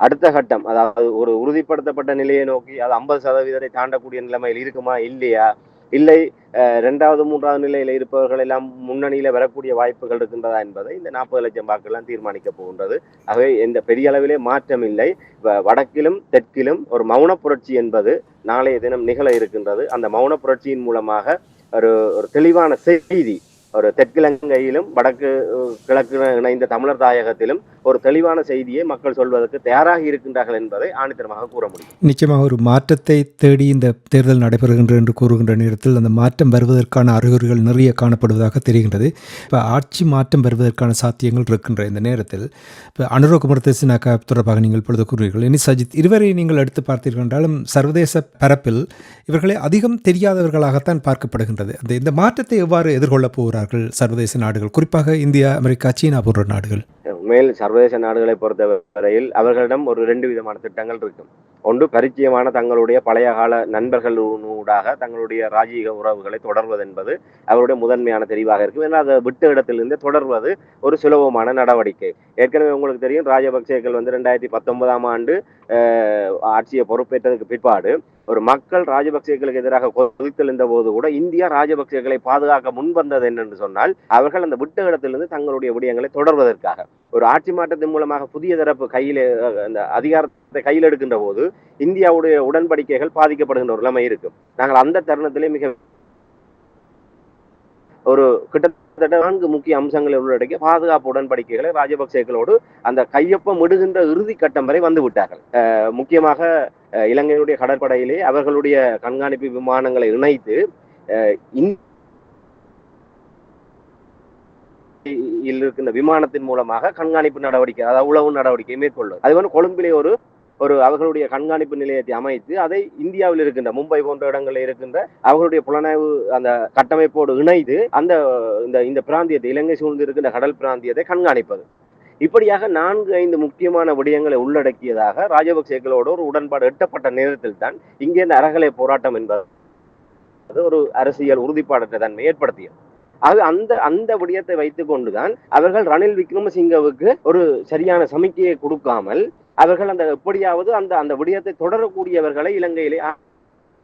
அடுத்த கட்டம் அதாவது ஒரு உறுதிப்படுத்தப்பட்ட நிலையை நோக்கி அது ஐம்பது சதவீதத்தை தாண்டக்கூடிய நிலைமையில் இருக்குமா இல்லையா? இல்லை ரெண்டாவது இரண்டாவது மூன்றாவது நிலையில இருப்பவர்கள் எல்லாம் முன்னணியில வரக்கூடிய வாய்ப்புகள் இருக்கின்றதா என்பதை இந்த நாற்பது லட்சம் வாக்குகள்லாம் தீர்மானிக்க போகின்றது. ஆகவே இந்த பெரிய அளவிலே மாற்றம் இல்லை. வ- வடக்கிலும் தெற்கிலும் ஒரு மௌன புரட்சி என்பது நாளைய தினம் நிகழ இருக்கின்றது. அந்த மௌன புரட்சியின் மூலமாக ஒரு ஒரு தெளிவான செய்தி. ஒரு தெற்கிழங்கையிலும் வடக்கு கிழக்கு இணைந்த தமிழர் தாயகத்திலும் ஒரு தெளிவான செய்தியை மக்கள் சொல்வதற்கு தயாராக இருக்கின்றார்கள் என்பதை ஆணித்தரமாக கூற முடியும். நிச்சயமாக ஒரு மாற்றத்தை தேடி இந்த தேர்தல் நடைபெறுகின்ற என்று கூறுகின்ற நேரத்தில் அந்த மாற்றம் வருவதற்கான அறிகுறிகள் நிறைய காணப்படுவதாக தெரிகின்றது. இப்போ ஆட்சி மாற்றம் வருவதற்கான சாத்தியங்கள் இருக்கின்ற இந்த நேரத்தில் இப்போ அனுரகுமார் தேசினாக்கா தொடர்பாக நீங்கள் இப்பொழுது கூறுவீர்கள். இனி சஜித் இருவரை நீங்கள் எடுத்து பார்த்தீர்கள் என்றாலும் சர்வதேச பரப்பில் இவர்களை அதிகம் தெரியாதவர்களாகத்தான் பார்க்கப்படுகின்றது. அந்த இந்த மாற்றத்தை எவ்வாறு எதிர்கொள்ளப் போகிறார்கள் சர்வதேச நாடுகள் குறிப்பாக இந்தியா அமெரிக்கா சீனா போன்ற நாடுகள். உண்மையில் சர்வதேச நாடுகளை பொறுத்தவரையில் அவர்களிடம் ஒரு ரெண்டு விதமான திட்டங்கள் இருக்கும். ஒன்று பரிச்சயமான தங்களுடைய பழைய கால நண்பர்களூடாக தங்களுடைய ராஜீக உறவுகளை தொடர்வது என்பது அவருடைய முதன்மையான தெரிவாக இருக்கும். ஏன்னா அதை விட்ட இடத்திலிருந்து தொடர்வது ஒரு சுலபமான நடவடிக்கை. ஏற்கனவே உங்களுக்கு தெரியும் ராஜபக்சேக்கள் வந்து ரெண்டாயிரத்தி பத்தொன்பதாம் ஆண்டு ஆட்சியை பொறுப்பேற்றதுக்கு பிற்பாடு ஒரு மக்கள் ராஜபக்சேக்களுக்கு எதிராக கொதித்தெழுந்த போது கூட இந்தியா ராஜபக்சேக்களை பாதுகாக்க முன்வந்தது என்னென்று சொன்னால் அவர்கள் அந்த விட்ட இடத்திலிருந்து தங்களுடைய விடயங்களை தொடர்வதற்காக. ஒரு ஆட்சி மாற்றத்தின் மூலமாக புதிய தரப்பு கையில் அந்த அதிகாரத்தை கையில் எடுக்கின்ற போது இந்தியாவுடைய உடன்படிக்கைகள் பாதிக்கப்படுகின்ற ஒரு நிலைமை இருக்கும். நாங்கள் அந்த தருணத்திலே மிக ஒரு கிட்ட கிட்டத்தட்ட நான்கு முக்கிய அம்சங்களை உள்ளடக்கிய பாதுகாப்பு உடன்படிக்கைகளை ராஜபக்சேக்களோடு அந்த கையொப்பம் இடுகின்ற இறுதி கட்டம் வரை வந்து விட்டார்கள். முக்கியமாக இலங்கையினுடைய கடற்படையிலே அவர்களுடைய கண்காணிப்பு விமானங்களை இணைத்து இருக்கின்ற விமானத்தின் மூலமாக கண்காணிப்பு நடவடிக்கை அதாவது உளவு நடவடிக்கை மேற்கொள்ளும் அது வந்து கொழும்பிலே ஒரு ஒரு அவர்களுடைய கண்காணிப்பு நிலையத்தை அமைத்து அதை இந்தியாவில் இருக்கின்ற மும்பை போன்ற இடங்களில் இருக்கின்ற அவர்களுடைய புலனாய்வு அந்த கட்டமைப்போடு இணைந்து அந்த இந்த இந்த பிராந்தியத்தை இலங்கை சூழ்ந்து இருக்கின்ற கடல் பிராந்தியத்தை கண்காணிப்பது. இப்படியாக நான்கு ஐந்து முக்கியமான விடயங்களை உள்ளடக்கியதாக ராஜபக்சேக்களோடு ஒரு உடன்பாடு எட்டப்பட்ட நேரத்தில் தான் இங்கே இந்த அறகலை போராட்டம் என்பது ஒரு அரசியல் உறுதிப்பாடற்ற தன்மை ஏற்படுத்தியது. அது அந்த அந்த விடயத்தை வைத்துக் கொண்டுதான் அவர்கள் ரணில் விக்ரமசிங்கவுக்கு ஒரு சரியான சமிக்கையை கொடுக்காமல் அவர்கள் அந்த எப்படியாவது அந்த அந்த விடயத்தை தொடரக்கூடியவர்களை இலங்கையிலே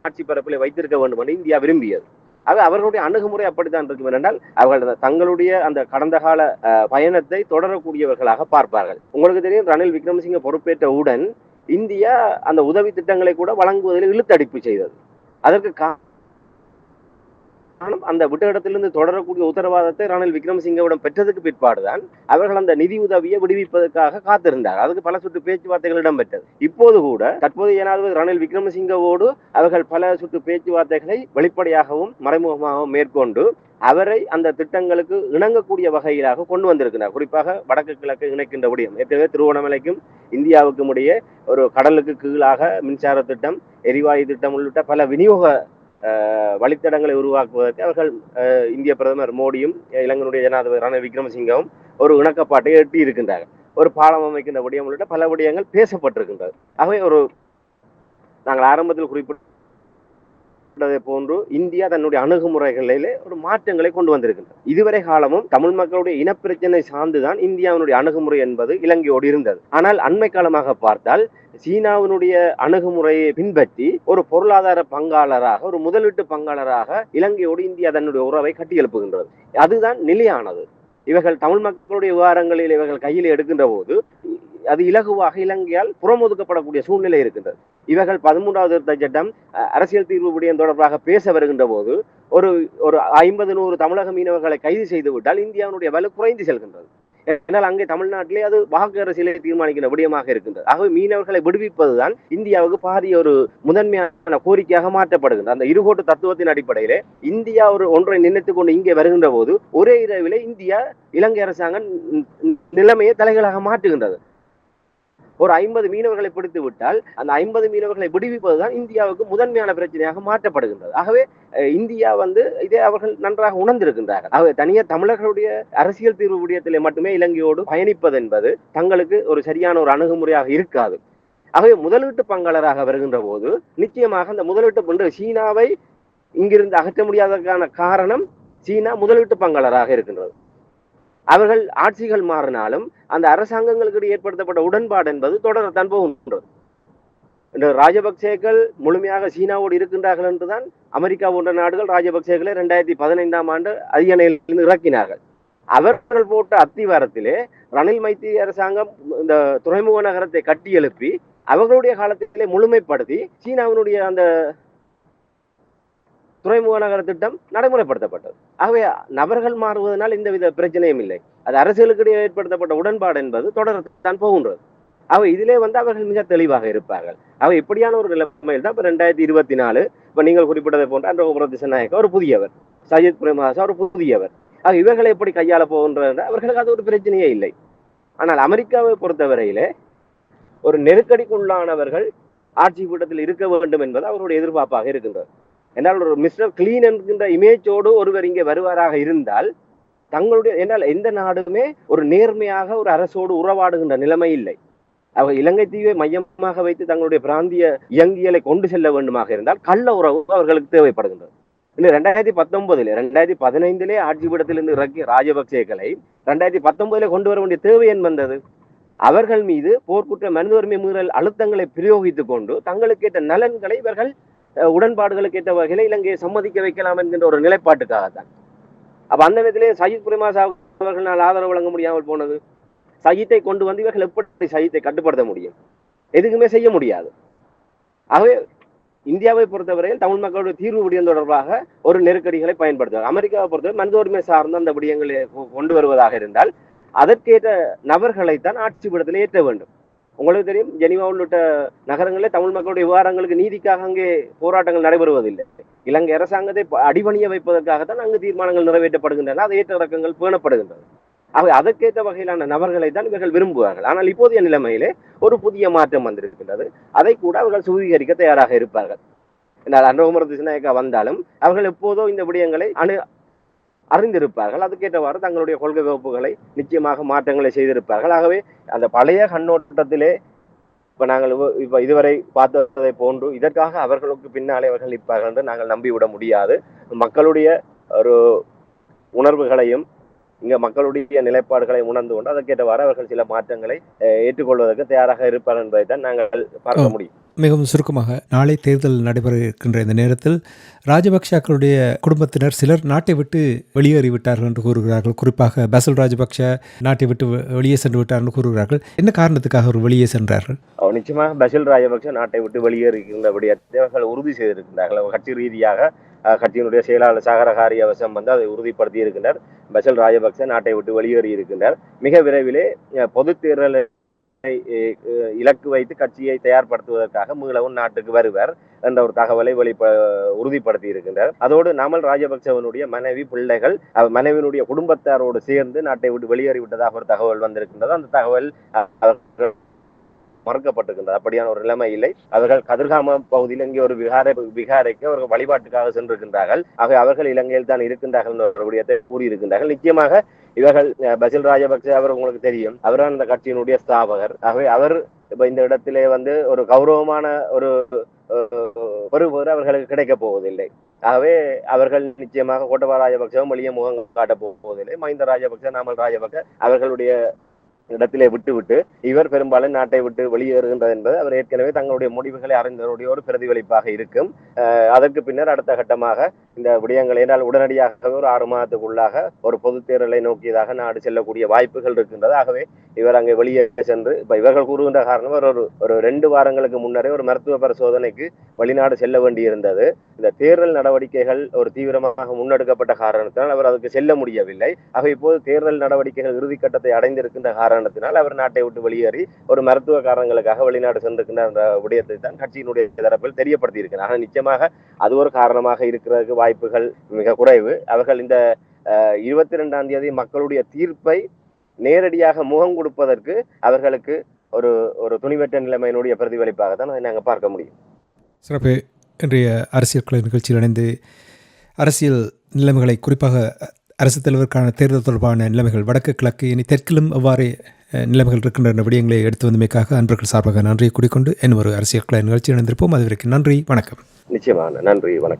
ஆட்சி பரப்பிலே வைத்திருக்க வேண்டும் என்று இந்தியா விரும்பியது. ஆக அவர்களுடைய அணுகுமுறை அப்படித்தான் இருக்கும் என்றால் அவர்கள் தங்களுடைய அந்த கடந்த கால அஹ், பயணத்தை தொடரக்கூடியவர்களாக பார்ப்பார்கள். உங்களுக்கு தெரியும் ரணில் விக்ரமசிங்க பொறுப்பேற்றவுடன் இந்தியா அந்த உதவி திட்டங்களை கூட வழங்குவதில் இழுத்தடிப்பு செய்தது. அதற்கு காரணம் அந்த விட்ட இடத்திலிருந்து தொடரக்கூடிய உத்தரவாதத்தை ரணில் விக்ரமசிங்கவிடம் பெற்றதுக்கு பிற்பாடுதான் அவர்கள் அந்த நிதி உதவியை விடுவிப்பதற்காக காத்திருந்தார். அதுக்கு பல சுற்று பேச்சுவார்த்தைகள் இடம்பெற்றது. இப்போது கூட தற்போது ஜனாதிபதி ரணில் விக்ரமசிங்கவோடு அவர்கள் பல சுற்று பேச்சுவார்த்தைகளை வெளிப்படையாகவும் மறைமுகமாகவும் மேற்கொண்டு அவரை அந்த திட்டங்களுக்கு இணங்கக்கூடிய வகையிலாக கொண்டு வந்திருக்கிறார். குறிப்பாக வடக்கு கிழக்கு இணைக்கின்ற விடயம். ஏற்கனவே திருவோணமலைக்கும் இந்தியாவுக்கும் இடையே ஒரு கடலுக்கு கீழாக மின்சார திட்டம் எரிவாயு திட்டம் உள்ளிட்ட பல விநியோக வழித்தடங்களை உருவாக்குவதற்கு அவர்கள் அஹ், இந்திய பிரதமர் மோடியும் இலங்கையினுடைய ஜனாதிபதி ரணில் விக்ரமசிங்கவும் ஒரு இணக்கப்பாட்டை எட்டி இருக்கின்றார்கள். ஒரு பாலம் அமைக்கின்ற விடயம் உள்ளிட்ட பல விடயங்கள் பேசப்பட்டிருக்கின்றது. ஆகவே ஒரு நாங்கள் ஆரம்பத்தில் குறிப்பிட்ட கொண்டதை போன்று இந்தியா தன்னுடைய அணுகுமுறைகளிலே ஒரு மாற்றங்களை கொண்டு வந்திருக்கின்றது. இதுவரை காலமும் தமிழ் மக்களுடைய இனப்பிரச்சனை சார்ந்துதான் இந்தியாவினுடைய அணுகுமுறை என்பது இலங்கையோடு இருந்தது. ஆனால் அண்மை காலமாக பார்த்தால் சீனாவினுடைய அணுகுமுறையை பின்பற்றி ஒரு பொருளாதார பங்காளராக ஒரு முதலீட்டு பங்காளராக இலங்கையோடு இந்தியா தன்னுடைய உறவை கட்டியெழுப்புகின்றது. அதுதான் நிலையானது. இவர்கள் தமிழ் மக்களுடைய விவகாரங்களில் இவர்கள் கையில் எடுக்கின்ற போது அது இலகுவாக இலங்கையால் புறமொதுக்கப்படக்கூடிய சூழ்நிலை இருக்கின்றது. இவர்கள் பதிமூன்றாவது திருத்த சட்டம் அரசியல் தீர்வு விடயம் தொடர்பாக பேச வருகின்ற போது ஒரு ஒரு ஐம்பது நூறு தமிழக மீனவர்களை கைது செய்து விட்டால் இந்தியாவினுடைய வலு குறைந்து செல்கின்றது. என்னால் அங்கே தமிழ்நாட்டிலே அது வாக்கு அரசியலை தீர்மானிக்கின்ற விடயமாக இருக்கின்றது. ஆகவே மீனவர்களை விடுவிப்பதுதான் இந்தியாவுக்கு பாரிய ஒரு முதன்மையான கோரிக்கையாக மாற்றப்படுகின்றது. அந்த இருகோட்டு தத்துவத்தின் அடிப்படையிலே இந்தியா ஒரு ஒன்றை நினைத்துக் கொண்டு இங்கே வருகின்ற போது ஒரே இரவிலே இந்தியா இலங்கை அரசாங்கம் நிலைமையை தலைகளாக மாற்றுகின்றது. ஒரு ஐம்பது மீனவர்களை பிடித்து விட்டால் அந்த ஐம்பது மீனவர்களை விடுவிப்பதுதான் இந்தியாவுக்கு முதன்மையான பிரச்சனையாக மாற்றப்படுகின்றது. ஆகவே இந்தியா வந்து இதை அவர்கள் நன்றாக உணர்ந்திருக்கின்றார்கள். ஆகவே தனியாக தமிழர்களுடைய அரசியல் தீர்வு விடயத்திலே மட்டுமே இலங்கையோடு பயணிப்பது என்பது தங்களுக்கு ஒரு சரியான ஒரு அணுகுமுறையாக இருக்காது. ஆகவே முதலீட்டு பங்காளராக வருகின்ற போது நிச்சயமாக அந்த முதலீட்டு பண்ற சீனாவை இங்கிருந்து அகற்ற முடியாததற்கான காரணம் சீனா முதலீட்டு பங்காளராக இருக்கின்றது. அவர்கள் ஆட்சிகள் மாறினாலும் அந்த அரசாங்கங்களுக்கு ஏற்படுத்தப்பட்ட உடன்பாடு என்பது தொடரத்தான் போகின்றது. இந்த ராஜபக்சேக்கள் முழுமையாக சீனாவோடு இருக்கின்றார்கள் என்றுதான் அமெரிக்கா போன்ற நாடுகள் ராஜபக்சேக்களை ரெண்டாயிரத்தி பதினைந்தாம் ஆண்டு அரியணையிலிருந்து இறக்கினார்கள். அவர்கள் போட்ட அத்திவாரத்திலே ரணில் மைத்தி அரசாங்கம் இந்த துறைமுக நகரத்தை கட்டி எழுப்பி அவர்களுடைய காலத்திலே முழுமைப்படுத்தி சீனாவினுடைய அந்த துறைமுக நகர திட்டம் நடைமுறைப்படுத்தப்பட்டது. ஆகவே நபர்கள் மாறுவதனால் எந்தவித பிரச்சனையும் இல்லை. அது அரசியலுக்கிடையே ஏற்படுத்தப்பட்ட உடன்பாடு என்பது தொடர்தான் போகின்றது. அவ இதிலே வந்து அவர்கள் மிக தெளிவாக இருப்பார்கள். அவ இப்படியான ஒரு நிலைமையில் தான் இப்போ ரெண்டாயிரத்தி இருபத்தி நாலு இப்போ நீங்கள் குறிப்பிட்டதை போன்ற அந்த உபரதிசநாயக்க ஒரு புதியவர் சஜித் பிரேமதாசா ஒரு புதியவர். ஆக இவர்களை எப்படி கையாள போகின்ற அவர்களுக்கு அது ஒரு பிரச்சனையே இல்லை. ஆனால் அமெரிக்காவை பொறுத்தவரையிலே ஒரு நெருக்கடிக்குள்ளானவர்கள் ஆட்சி கூட்டத்தில் இருக்க வேண்டும் என்பது அவருடைய எதிர்பார்ப்பாக இருக்கின்றது. என்றால் ஒரு மிஸ்டர் கிளீன் என்கின்ற இமேஜோடு ஒருவர் இங்கே வருவாராக இருந்தால் தங்களுடைய என்றால் எந்த நாடுமே ஒரு நேர்மையாக ஒரு அரசோடு உறவாடுகின்ற நிலைமை இல்லை. அவர் இலங்கை தீவை மையமாக வைத்து தங்களுடைய பிராந்திய இயங்கியலை கொண்டு செல்ல வேண்டுமாக இருந்தால் கள்ள உறவு அவர்களுக்கு தேவைப்படுகின்றது. இந்த ரெண்டாயிரத்தி பத்தொன்பதுல ரெண்டாயிரத்தி பதினைந்திலே ஆட்சி பீடத்திலிருந்து இறக்கிய ராஜபக்சேக்களை ரெண்டாயிரத்தி பத்தொன்பதுல கொண்டு வர வேண்டிய தேவை என் வந்தது? அவர்கள் மீது போர்க்குற்ற மனித உரிமை மீறல் அழுத்தங்களை பிரயோகித்துக் கொண்டு தங்களுக்கு ஏற்ற நலன்களை இவர்கள் உடன்பாடுகளுக்கு ஏற்ற வகையில் இலங்கையை சம்மதிக்க வைக்கலாம் என்கின்ற ஒரு நிலைப்பாட்டுக்காகத்தான் அப்ப அந்த விதத்திலே சஜித் பிரேமதாச அவர்களால் ஆதரவு வழங்க முடியாமல் போனது. சஜித்தை கொண்டு வந்து இவர்கள் எப்படி சஜித்தை கட்டுப்படுத்த முடியும்? எதுக்குமே செய்ய முடியாது. ஆகவே இந்தியாவை பொறுத்தவரையில் தமிழ் மக்களுடைய தீர்வு விடயம் தொடர்பாக ஒரு நெருக்கடிகளை பயன்படுத்துவார். அமெரிக்காவை பொறுத்தவரை மனித உரிமை சார்ந்த அந்த விடயங்களை கொண்டு வருவதாக இருந்தால் அதற்கேற்ற நபர்களைத்தான் ஆட்சிபடத்தில் ஏற்ற வேண்டும். உங்களுக்கு தெரியும் ஜெனிவா உள்ளிட்ட நகரங்களிலே தமிழ் மக்களுடைய விவகாரங்களுக்கு நீதிக்காக அங்கே போராட்டங்கள் நடைபெறுவதில்லை. இலங்கை அரசாங்கத்தை அடிபணிய வைப்பதற்காகத்தான் அங்கு தீர்மானங்கள் நிறைவேற்றப்படுகின்றன. அதை ஏற்ற இறக்கங்கள் பேணப்படுகின்றது. ஆகவே அதற்கேற்ற வகையிலான நபர்களை தான் இவர்கள் விரும்புவார்கள். ஆனால் இப்போதைய நிலைமையிலே ஒரு புதிய மாற்றம் வந்திருக்கின்றது. அதை கூட அவர்கள் சுவீகரிக்க தயாராக இருப்பார்கள். ஆனால் அனுகுமரத்து சிநாயக்கா வந்தாலும் அவர்கள் எப்போதோ இந்த விடயங்களை அணு அறிந்திருப்பார்கள். அதுக்கேற்றவாறு தங்களுடைய கொள்கை வகுப்புகளை நிச்சயமாக மாற்றங்களை செய்திருப்பார்கள். ஆகவே அந்த பழைய கண்ணோட்டத்திலே இப்ப நாங்கள் இப்ப இதுவரை பார்த்ததை போன்று இதற்காக அவர்களுக்கு பின்னாலே அவர்கள் நிற்பார்கள் என்று நாங்கள் நம்பிவிட முடியாது. மக்களுடைய ஒரு உணர்வுகளையும் இங்க மக்களுடைய நிலைப்பாடுகளை உணர்ந்து கொண்டு அதற்கேற்றவாறு அவர்கள் சில மாற்றங்களை ஏற்றுக்கொள்வதற்கு தயாராக இருப்பார்கள் என்பதை தான் நாங்கள் பார்க்க. முடியும். மிகவும் சுருக்கமாக நாளை தேர்தல் நடைபெற இருக்கின்ற இந்த நேரத்தில் ராஜபக்ஷக்களுடைய குடும்பத்தினர் சிலர் நாட்டை விட்டு வெளியேறிவிட்டார்கள் என்று கூறுகிறார்கள். குறிப்பாக பசல் ராஜபக்ஷ நாட்டை விட்டு வெளியே சென்று விட்டார் என்று கூறுகிறார்கள். என்ன காரணத்துக்காக அவர் வெளியே சென்றார்கள்? அவர் நிச்சயமாக பசில் ராஜபக்ஷ நாட்டை விட்டு வெளியேறுகின்ற அவர்கள் உறுதி செய்திருக்கின்றார்கள். கட்சி ரீதியாக கட்சியினுடைய செயலாளர் சாகரகாரி அவசம் வந்து அதை உறுதிப்படுத்தி இருக்கின்றார் பசில் ராஜபக்ச நாட்டை விட்டு வெளியேறி இருக்கின்றார் மிக விரைவிலே பொது தேர்தல் இலக்கு வைத்து கட்சியை தயார்படுத்துவதற்காக மீளவும் நாட்டுக்கு வருவர் என்ற ஒரு தகவலை வெளிப்ப உறுதிப்படுத்தி இருக்கின்றார். அதோடு நாமல் ராஜபக்சவனுடைய மனைவி பிள்ளைகள் மனைவியினுடைய குடும்பத்தாரோடு சேர்ந்து நாட்டை விட்டு வெளியேறிவிட்டதாக ஒரு தகவல் வந்திருக்கின்றது. அந்த தகவல் மறுக்கப்பட்டிருக்கின்றது. அப்படியான ஒரு நிலைமை இல்லை. அவர்கள் கதிர்காம பகுதியில் இங்கே ஒரு விகாரை விகாரைக்கு அவர்கள் வழிபாட்டுக்காக சென்றிருக்கின்றார்கள். ஆக அவர்கள் இலங்கையில் தான் இருக்கின்றார்கள் என்ற விடயத்தை கூறியிருக்கின்றார்கள். நிச்சயமாக இவர்கள் பசில் ராஜபக்சே அவர் உங்களுக்கு தெரியும். அவர் அந்த கட்சியினுடைய ஸ்தாபகர். ஆகவே அவர் இப்ப இந்த இடத்திலே வந்து ஒரு கௌரவமான ஒரு பொறுப்பு அவர்களுக்கு கிடைக்க போவதில்லை. ஆகவே அவர்கள் நிச்சயமாக கோட்டபா ராஜபக்சவும் வெளியே முகம் காட்ட போவதில்லை. மஹிந்த ராஜபக்ச நாமல் ராஜபக்ச அவர்களுடைய இடத்திலே விட்டுவிட்டு இவர் பெரும்பாலும் நாட்டை விட்டு வெளியேறுகின்றது என்பது அவர் ஏற்கனவே தங்களுடைய முடிவுகளை அறிந்தவருடைய ஒரு பிரதிபலிப்பாக இருக்கும். அஹ் அதற்கு பின்னர் அடுத்த கட்டமாக இந்த விடயங்கள் என்றால் உடனடியாகவே ஒரு ஆறு மாதத்துக்குள்ளாக ஒரு பொது தேர்தலை நோக்கியதாக நாடு செல்லக்கூடிய வாய்ப்புகள் இருக்கின்றது. ஆகவே இவர் அங்கே வெளியே சென்று இப்ப இவர்கள் கூறுகின்ற காரணம் ஒரு ஒரு ரெண்டு வாரங்களுக்கு முன்னரே ஒரு மருத்துவ பரிசோதனைக்கு வெளிநாடு செல்ல வேண்டியிருந்தது. இந்த தேர்தல் நடவடிக்கைகள் ஒரு தீவிரமாக முன்னெடுக்கப்பட்ட காரணத்தினால் அவர் அதுக்கு செல்ல முடியவில்லை. ஆக இப்போது தேர்தல் நடவடிக்கைகள் இறுதிக்கட்டத்தை அடைந்திருக்கின்ற காரணத்தினால் அவர் நாட்டை விட்டு வெளியேறி ஒரு மருத்துவ காரணங்களுக்காக வெளிநாடு சென்றிருக்கின்ற விடயத்தை தான் கட்சியினுடைய தரப்பில் தெரியப்படுத்தி இருக்கிறார் ஆனால் நிச்சயமாக அது ஒரு காரணமாக இருக்கிறதுக்கு வாய்ப்புகள் மிக குறைவு. அவர்கள் இந்த இருபத்தி ரெண்டாம் தேதி மக்களுடைய தீர்ப்பை நேரடியாக முகம் கொடுப்பதற்கு அவர்களுக்கு ஒரு ஒரு துணிவற்ற நிலைமையினுடைய பிரதிபலிப்பாக தான் அதை நாங்கள் பார்க்க முடியும். சிறப்பு. இன்றைய அரசியல் கலை நிகழ்ச்சியில் இணைந்து அரசியல் நிலைமைகளை குறிப்பாக அரசு தலைவருக்கான தேர்தல் தொடர்பான நிலைமைகள் வடக்கு கிழக்கு இனி தெற்கிலும் எவ்வாறு அஹ், நிலைமைகள் இருக்கின்ற விடயங்களை எடுத்து வந்தமைக்காக அன்பர்கள் சார்பாக நன்றியை கூறிக்கொண்டு இன்னும் ஒரு அரசியல் கலை நிகழ்ச்சி இணைந்திருப்போம். அதுவரைக்கும் நன்றி வணக்கம். நிச்சயமான நன்றி வணக்கம்.